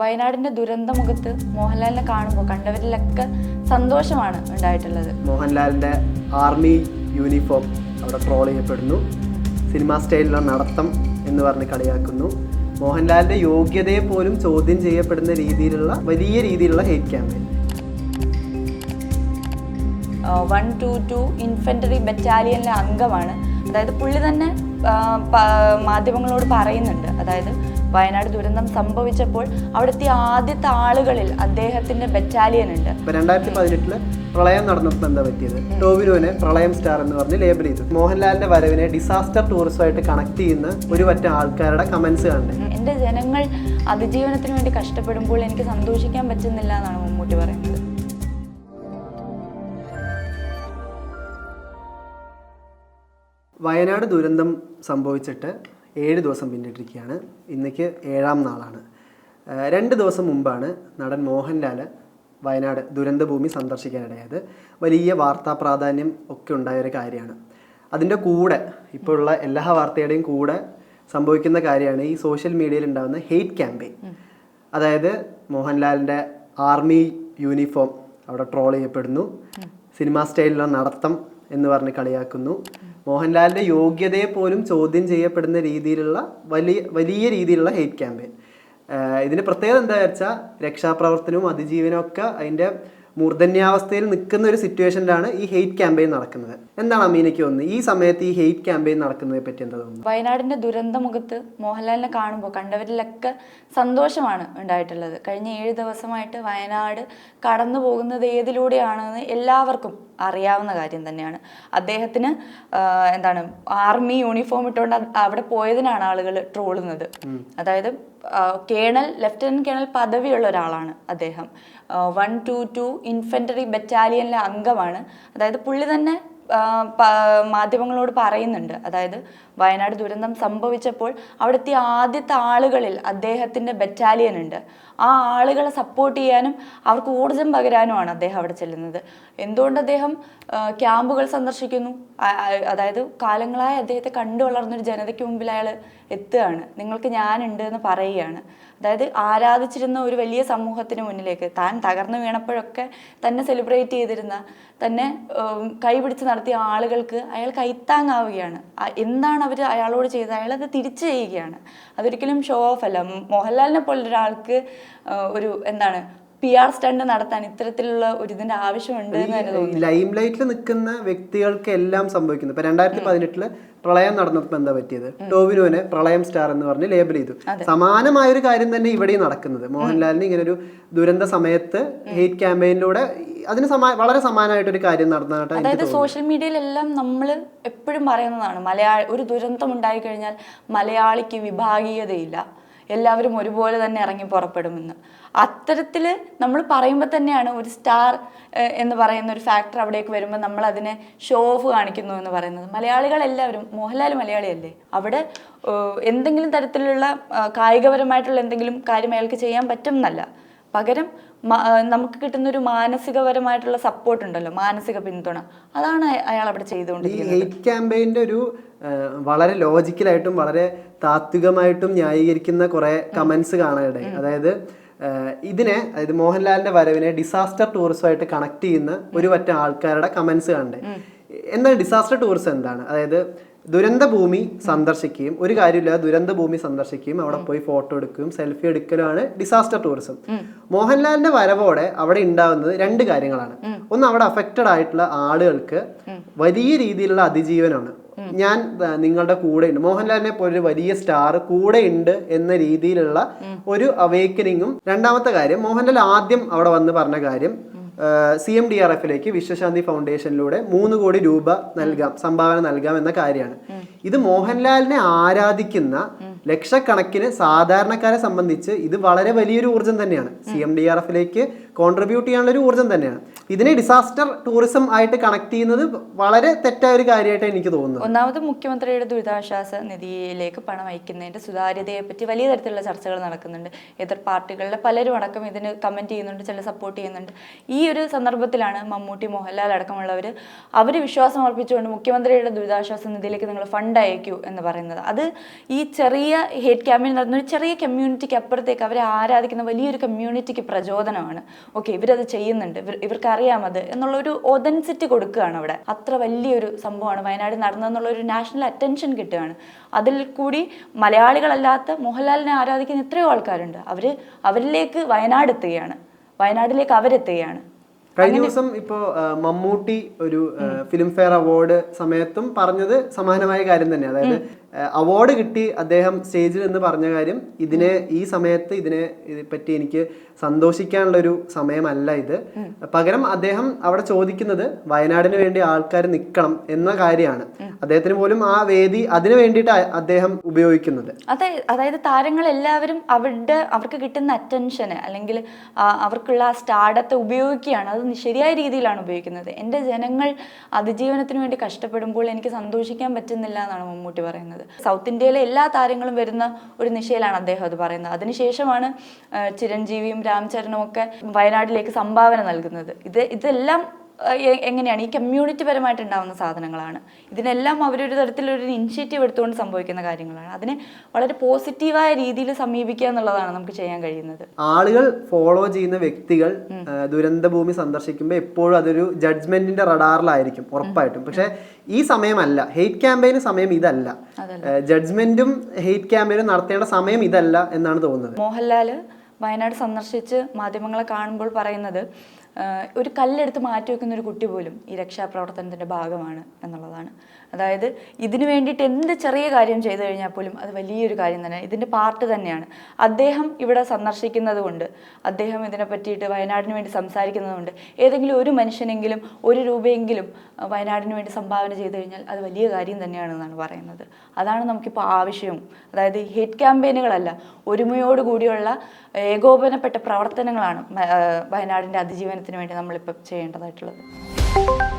വയനാടിന്റെ ദുരന്ത മുഖത്ത് മോഹൻലാലിനെ കാണുമ്പോൾ കണ്ടവരിലൊക്കെ സന്തോഷമാണ് ഉണ്ടായിട്ടുള്ളത്. മോഹൻലാലിന്റെ ആർമി യൂണിഫോം അവിടെ ട്രോൾ ചെയ്യപ്പെടുന്നു. സിനിമാ സ്റ്റൈലിലുള്ള നടത്തം എന്ന് പറഞ്ഞ് കളിയാക്കുന്നു. മോഹൻലാലിന്റെ യോഗ്യതയെ പോലും ചോദ്യം ചെയ്യപ്പെടുന്ന രീതിയിലുള്ള വലിയ രീതിയിലുള്ള hate campaign one two two infantry ബറ്റാലിയനിലെ അംഗമാണ്. അതായത് പുള്ളി തന്നെ മാധ്യമങ്ങളോട് പറയുന്നുണ്ട്. അതായത് വയനാട് ദുരന്തം സംഭവിച്ചപ്പോൾ അവിടുത്തെ ആദ്യത്തെ ആളുകളിൽ അദ്ദേഹത്തിന്റെ ബറ്റാലിയൻ ഉണ്ട്. രണ്ടായിരത്തി പതിനെട്ടിൽ പ്രളയം നടന്നപ്പോൾ എന്താ പറ്റിയത്? ടോവിനോനെ പ്രളയം സ്റ്റാർ എന്ന് പറഞ്ഞ് ലേബൽ ചെയ്തു. മോഹൻലാലിന്റെ വരവിനെ ഡിസാസ്റ്റർ ടൂറിസമായിട്ട് കണക്ട് ചെയ്യുന്ന ഒരു പറ്റം ആൾക്കാരുടെ കമന്റ്സ് കണ്ടേ. എന്റെ ജനങ്ങൾ അതിജീവനത്തിന് വേണ്ടി കഷ്ടപ്പെടുമ്പോൾ എനിക്ക് സന്തോഷിക്കാൻ പറ്റുന്നില്ല എന്നാണ് മമ്മൂട്ടി പറയുന്നത്. വയനാട് ദുരന്തം സംഭവിച്ചിട്ട് ഏഴ് ദിവസം പിന്നിട്ടിരിക്കുകയാണ്. ഇന്നേക്ക് ഏഴാം നാളാണ്. രണ്ട് ദിവസം മുമ്പാണ് നടൻ മോഹൻലാൽ വയനാട് ദുരന്തഭൂമി സന്ദർശിക്കാനിടയായത്. വലിയ വാർത്താ പ്രാധാന്യം ഒക്കെ ഉണ്ടായ ഒരു കാര്യമാണ്. അതിന്റെ കൂടെ ഇപ്പോഴുള്ള എല്ലാ വാർത്തയുടെയും കൂടെ സംഭവിക്കുന്ന കാര്യമാണ് ഈ സോഷ്യൽ മീഡിയയിൽ ഉണ്ടാകുന്ന ഹെയ്റ്റ് ക്യാമ്പയിൻ. അതായത് മോഹൻലാലിന്റെ ആർമി യൂണിഫോം അവിടെ ട്രോൾ ചെയ്യപ്പെടുന്നു. സിനിമാ സ്റ്റൈലിലുള്ള നടത്തം എന്ന് പറഞ്ഞ് കളിയാക്കുന്നു. മോഹൻലാലിന്റെ യോഗ്യതയെ പോലും ചോദ്യം ചെയ്യപ്പെടുന്ന രീതിയിലുള്ള വലിയ വലിയ രീതിയിലുള്ള ഹെയ്റ്റ് ക്യാമ്പയിൻ ഇതിന് പ്രത്യേകത എന്താ വെച്ചാൽ രക്ഷാപ്രവർത്തനവും അതിജീവനവും ഒക്കെ അതിന്റെ മൂർധന്യാവസ്ഥയിൽ നിൽക്കുന്ന ഒരു സിറ്റുവേഷനിലാണ് ഈ ഹെയ്റ്റ് ക്യാമ്പയിൻ നടക്കുന്നത്. എന്താണ് അമീനയ്ക്ക് തോന്നുന്നത്? ഈ സമയത്ത് ഈ ഹെയ്റ്റ് ക്യാമ്പയിൻ നടക്കുന്നതിനെ പറ്റി എന്താ തോന്നുന്നത്? വയനാടിന്റെ ദുരന്ത മുഖത്ത് മോഹൻലാലിനെ കാണുമ്പോൾ കണ്ടവരിലൊക്കെ സന്തോഷമാണ് ഉണ്ടായിട്ടുള്ളത്. കഴിഞ്ഞ ഏഴ് ദിവസമായിട്ട് വയനാട് കടന്നു പോകുന്നത് ഏതിലൂടെയാണെന്ന് എല്ലാവർക്കും അറിയാവുന്ന കാര്യം തന്നെയാണ്. അദ്ദേഹത്തിന് എന്താണ് ആർമി യൂണിഫോം ഇട്ടുകൊണ്ട് അവിടെ പോയതിനാണ് ആളുകൾ ട്രോളുന്നത്. അതായത് കേണൽ ലെഫ്റ്റനന്റ് കേണൽ പദവിയുള്ള ഒരാളാണ് അദ്ദേഹം. വൺ ടു ടു ഇൻഫൻട്രി ബറ്റാലിയനിലെ അംഗമാണ്. അതായത് പുള്ളി തന്നെ മാധ്യമങ്ങളോട് പറയുന്നുണ്ട്. അതായത് വയനാട് ദുരന്തം സംഭവിച്ചപ്പോൾ അവിടുത്തെ ആദ്യത്തെ ആളുകളിൽ അദ്ദേഹത്തിന്റെ ബറ്റാലിയൻ ഉണ്ട്. ആ ആളുകളെ സപ്പോർട്ട് ചെയ്യാനും അവർക്ക് ഊർജം പകരാനുമാണ് അദ്ദേഹം അവിടെ ചെല്ലുന്നത്. എന്തുകൊണ്ട് അദ്ദേഹം ക്യാമ്പുകൾ സന്ദർശിക്കുന്നു? അതായത് കാലങ്ങളായി അദ്ദേഹത്തെ കണ്ടു വളർന്നൊരു ജനതയ്ക്ക് മുമ്പിൽ അയാൾ എത്തുകയാണ്. നിങ്ങൾക്ക് ഞാനുണ്ട് എന്ന് പറയുകയാണ്. അതായത് ആരാധിച്ചിരുന്ന ഒരു വലിയ സമൂഹത്തിന് മുന്നിലേക്ക് താൻ തകർന്നു വീണപ്പോഴൊക്കെ തന്നെ സെലിബ്രേറ്റ് ചെയ്തിരുന്ന തന്നെ കൈപിടിച്ച് നടത്തിയ ആളുകൾക്ക് അയാൾ കൈത്താങ്ങാവുകയാണ്. എന്താണ് അവർ അയാളോട് ചെയ്ത് അയാളത് തിരിച്ചു ചെയ്യുകയാണ്. അതൊരിക്കലും ഷോ ഓഫ് അല്ല. മോഹൻലാലിനെ പോലൊരാൾക്ക് ഒരു എന്താണ് പി ആർ സ്റ്റണ്ട് നടത്താൻ ഇത്തരത്തിലുള്ള ഒരു ഇതിന്റെ ആവശ്യമുണ്ട് എന്ന് തന്നെ തോന്നുന്നു. ലൈം ലൈറ്റിൽ നിൽക്കുന്ന വ്യക്തികൾക്ക് എല്ലാം സംഭവിക്കുന്നു. ഇപ്പൊ രണ്ടായിരത്തി പതിനെട്ടിൽ പ്രളയം നടന്നപ്പോൾ എന്താ പറ്റിയത്? ടോവിനോനെ പ്രളയം സ്റ്റാർ എന്ന് പറഞ്ഞ് ലേബൽ ചെയ്തു. സമാനമായ ഒരു കാര്യം തന്നെ ഇവിടെയും നടക്കുന്നത്. മോഹൻലാലിന് ഇങ്ങനെ ഒരു ദുരന്ത സമയത്ത് ഹെയ്റ്റ് ക്യാമ്പയിനിലൂടെ അതിന് സമാ വളരെ സമാനമായിട്ടൊരു കാര്യം നടന്നതായിട്ട് അതായത് സോഷ്യൽ മീഡിയയിലെല്ലാം നമ്മൾ എപ്പോഴും പറയുന്നതാണ് മലയാള ഒരു ദുരന്തം ഉണ്ടായി കഴിഞ്ഞാൽ മലയാളിക്ക് വിഭാഗീയതയില്ല. എല്ലാവരും ഒരുപോലെ തന്നെ ഇറങ്ങി പുറപ്പെടുമെന്ന്. അത്തരത്തിൽ നമ്മൾ പറയുമ്പോൾ തന്നെയാണ് ഒരു സ്റ്റാർ എന്ന് പറയുന്ന ഒരു ഫാക്ടർ അവിടേക്ക് വരുമ്പോൾ നമ്മൾ അതിനെ ഷോ ഓഫ് കാണിക്കുന്നു എന്ന് പറയുന്നത്. മലയാളികൾ എല്ലാവരും മോഹൻലാൽ മലയാളിയല്ലേ? അവിടെ എന്തെങ്കിലും തരത്തിലുള്ള കായികപരമായിട്ടുള്ള എന്തെങ്കിലും കാര്യം അയാൾക്ക് ചെയ്യാൻ പറ്റും എന്നല്ല. പകരം നമുക്ക് കിട്ടുന്ന ഒരു മാനസികപരമായിട്ടുള്ള സപ്പോർട്ട് ഉണ്ടല്ലോ മാനസിക പിന്തുണ. അതാണ് അയാൾ അവിടെ ചെയ്തുകൊണ്ടിരിക്കുന്നത്. ഹെയ്റ്റ് ക്യാമ്പയിന്റെ ഒരു വളരെ ലോജിക്കലായിട്ടും വളരെ താത്വികമായിട്ടും ന്യായീകരിക്കുന്ന കുറെ കമന്റ്സ് കാണാനിടയായി. അതായത് ഇതിനെ അതായത് മോഹൻലാലിന്റെ വരവിനെ ഡിസാസ്റ്റർ ടൂറിസമായിട്ട് കണക്ട് ചെയ്യുന്ന ഒരു പറ്റം ആൾക്കാരുടെ കമന്റ്സ് കണ്ടേ. എന്നാൽ ഡിസാസ്റ്റർ ടൂറിസം എന്താണ്? അതായത് ദുരന്ത ഭൂമി സന്ദർശിക്കുകയും ഒരു കാര്യമില്ല ദുരന്തഭൂമി സന്ദർശിക്കുകയും അവിടെ പോയി ഫോട്ടോ എടുക്കുകയും സെൽഫി എടുക്കലുമാണ് ഡിസാസ്റ്റർ ടൂറിസം മോഹൻലാലിന്റെ വരവോടെ അവിടെ ഉണ്ടാവുന്നത് രണ്ട് കാര്യങ്ങളാണ്. ഒന്ന് അവിടെ അഫക്റ്റഡ് ആയിട്ടുള്ള ആളുകൾക്ക് വലിയ രീതിയിലുള്ള അതിജീവനമാണ് ഞാൻ നിങ്ങളുടെ കൂടെ ഉണ്ട്. മോഹൻലാലിനെ പോലെ ഒരു വലിയ സ്റ്റാർ കൂടെ ഉണ്ട് എന്ന രീതിയിലുള്ള ഒരു അവേക്കനിങ്ങും രണ്ടാമത്തെ കാര്യം മോഹൻലാൽ ആദ്യം അവിടെ വന്ന് പറഞ്ഞ കാര്യം സി എം ഡി ആർ എഫിലേക്ക് വിശ്വശാന്തി ഫൗണ്ടേഷനിലൂടെ മൂന്ന് കോടി രൂപ നൽകാം സംഭാവന നൽകാം എന്ന കാര്യമാണ്. ഇത് മോഹൻലാലിനെ ആരാധിക്കുന്ന ലക്ഷക്കണക്കിന് സാധാരണക്കാരെ സംബന്ധിച്ച് ഇത് വളരെ വലിയൊരു ഊർജം തന്നെയാണ്. സി എം ഡി ആർ എഫിലേക്ക് കോൺട്രിബ്യൂട്ട് ചെയ്യാനുള്ള ഒരു ഊർജം തന്നെയാണ്. ഇതിനെ ഡിസാസ്റ്റർ ടൂറിസം ആയിട്ട് കണക്ട് ചെയ്യുന്നത് വളരെ തെറ്റായ ഒരു കാര്യമായിട്ട് എനിക്ക് തോന്നുന്നു ഒന്നാമത് മുഖ്യമന്ത്രിയുടെ ദുരിതാശ്വാസ നിധിയിലേക്ക് പണം അയക്കുന്നതിന്റെ സുതാര്യതയെ പറ്റി വലിയ തരത്തിലുള്ള ചർച്ചകൾ നടക്കുന്നുണ്ട്. എതിർ പാർട്ടികളിലെ പലരും അടക്കം ഇതിന് കമന്റ് ചെയ്യുന്നുണ്ട് ചില സപ്പോർട്ട് ചെയ്യുന്നുണ്ട്. ഈ ഒരു സന്ദർഭത്തിലാണ് മമ്മൂട്ടി മോഹൻലാൽ അടക്കമുള്ളവർ അവർ വിശ്വാസം അർപ്പിച്ചുകൊണ്ട് മുഖ്യമന്ത്രിയുടെ ദുരിതാശ്വാസ നിധിയിലേക്ക് നിങ്ങൾ ഫണ്ട് അയക്കൂ എന്ന് പറയുന്നത്. അത് ഈ ചെറിയ ഹേറ്റ് ക്യാമ്പയിൻ നടന്ന ഒരു ചെറിയ കമ്മ്യൂണിറ്റിക്ക് അപ്പുറത്തേക്ക് അവരെ ആരാധിക്കുന്ന വലിയൊരു കമ്മ്യൂണിറ്റിക്ക് പ്രചോദനമാണ്. ഓക്കെ ഇവരത് ചെയ്യുന്നുണ്ട്. ഇവർ ഇവർക്ക് അറിയാമത് എന്നുള്ള ഒരു ഒതൻസിറ്റി കൊടുക്കുകയാണ് അവിടെ. അത്ര വലിയൊരു സംഭവമാണ്. വയനാട് നടന്നതെന്നുള്ള ഒരു നാഷണൽ അറ്റൻഷൻ കിട്ടുകയാണ്. അതിൽ കൂടി മലയാളികളല്ലാത്ത മോഹൻലാലിനെ ആരാധിക്കുന്ന എത്രയോ ആൾക്കാരുണ്ട്. അവർ അവരിലേക്ക് വയനാട് എത്തുകയാണ്. വയനാട്ടിലേക്ക് അവരെത്തുകയാണ്. കഴിഞ്ഞ ദിവസം ഇപ്പോ മമ്മൂട്ടി ഒരു ഫിലിം ഫെയർ അവാർഡ് സമയത്തും പറഞ്ഞത് സമാനമായ കാര്യം തന്നെ അതായത് അവാർഡ് കിട്ടി അദ്ദേഹം സ്റ്റേജിൽ നിന്ന് പറഞ്ഞ കാര്യം ഇതിനെ ഈ സമയത്ത് ഇതിനെ പറ്റി എനിക്ക് സന്തോഷിക്കാനുള്ള ഒരു സമയമല്ല ഇത്. പകരം അദ്ദേഹം അവിടെ ചോദിക്കുന്നത് വയനാടിന് വേണ്ടി ആൾക്കാർ നിൽക്കണം എന്ന കാര്യമാണ്. അദ്ദേഹത്തിന് പോലും ആ വേദി അതിനു വേണ്ടിയിട്ട് അദ്ദേഹം ഉപയോഗിക്കുന്നത്. അതെ അതായത് താരങ്ങൾ എല്ലാവരും അവരുടെ അവർക്ക് കിട്ടുന്ന അറ്റൻഷന് അല്ലെങ്കിൽ അവർക്കുള്ള ആ സ്റ്റാർഡത്തെ ഉപയോഗിക്കുകയാണ്. അത് ശരിയായ രീതിയിലാണ് ഉപയോഗിക്കുന്നത്. എന്റെ ജനങ്ങൾ അതിജീവനത്തിന് വേണ്ടി കഷ്ടപ്പെടുമ്പോൾ എനിക്ക് സന്തോഷിക്കാൻ പറ്റുന്നില്ല എന്നാണ് മമ്മൂട്ടി പറയുന്നത്. സൗത്ത് ഇന്ത്യയിലെ എല്ലാ താരങ്ങളും വരുന്ന ഒരു നിശയിലാണ് അദ്ദേഹം അത് പറയുന്നത്. അതിനുശേഷമാണ് ചിരഞ്ജീവിയും രാംചരണും ഒക്കെ വയനാട്ടിലേക്ക് സംഭാവന നൽകുന്നത്. ഇത് ഇതെല്ലാം എങ്ങനെയാണ്? ഈ കമ്മ്യൂണിറ്റി പരമായിട്ട് ഉണ്ടാവുന്ന സാധനങ്ങളാണ്. ഇതിനെല്ലാം അവരൊരു തരത്തിലൊരു ഇനിഷ്യേറ്റീവ് എടുത്തുകൊണ്ട് സംഭവിക്കുന്ന കാര്യങ്ങളാണ്. അതിനെ വളരെ പോസിറ്റീവായ രീതിയിൽ സമീപിക്കുക എന്നുള്ളതാണ് നമുക്ക് ചെയ്യാൻ കഴിയുന്നത്. ആളുകൾ ഫോളോ ചെയ്യുന്ന വ്യക്തികൾ ദുരന്തഭൂമി സന്ദർശിക്കുമ്പോൾ എപ്പോഴും അതൊരു ജഡ്ജ്മെന്റിന്റെ റഡാറിലായിരിക്കും ഉറപ്പായിട്ടും. പക്ഷെ ഈ സമയമല്ല. ഹെയ്റ്റ് ക്യാമ്പയിന് സമയം ഇതല്ല. ജഡ്ജ്മെന്റും ഹെയ്റ്റ് ക്യാമ്പയിനും നടത്തേണ്ട സമയം ഇതല്ല എന്നാണ് തോന്നുന്നത്. മോഹൻലാൽ വയനാട് സന്ദർശിച്ച് മാധ്യമങ്ങളെ കാണുമ്പോൾ പറയുന്നത് ഒരു കല്ലെടുത്ത് മാറ്റി വെക്കുന്ന ഒരു കുട്ടി പോലും ഈ രക്ഷാപ്രവർത്തനത്തിന്റെ ഭാഗമാണ് എന്നുള്ളതാണ്. അതായത് ഇതിനു വേണ്ടിയിട്ട് എന്ത് ചെറിയ കാര്യം ചെയ്തു കഴിഞ്ഞാൽ പോലും അത് വലിയൊരു കാര്യം തന്നെ. ഇതിന്റെ പാർട്ട് തന്നെയാണ്. അദ്ദേഹം ഇവിടെ സന്ദർശിക്കുന്നത് കൊണ്ട് അദ്ദേഹം ഇതിനെ പറ്റിയിട്ട് വയനാടിന് വേണ്ടി സംസാരിക്കുന്നത് കൊണ്ട് ഏതെങ്കിലും ഒരു മനുഷ്യനെങ്കിലും ഒരു രൂപയെങ്കിലും വയനാടിന് വേണ്ടി സംഭാവന ചെയ്തു കഴിഞ്ഞാൽ അത് വലിയ കാര്യം തന്നെയാണെന്നാണ് പറയുന്നത്. അതാണ് നമുക്കിപ്പോൾ ആവശ്യവും അതായത് ഹേറ്റ് ക്യാമ്പയിനുകളല്ല ഒരുമയോടുകൂടിയുള്ള ഏകോപനപ്പെട്ട പ്രവർത്തനങ്ങളാണ് വയനാടിന്റെ അതിജീവനത്തിന് വേണ്ടി നമ്മളിപ്പോൾ ചെയ്യേണ്ടതായിട്ടുള്ളത്.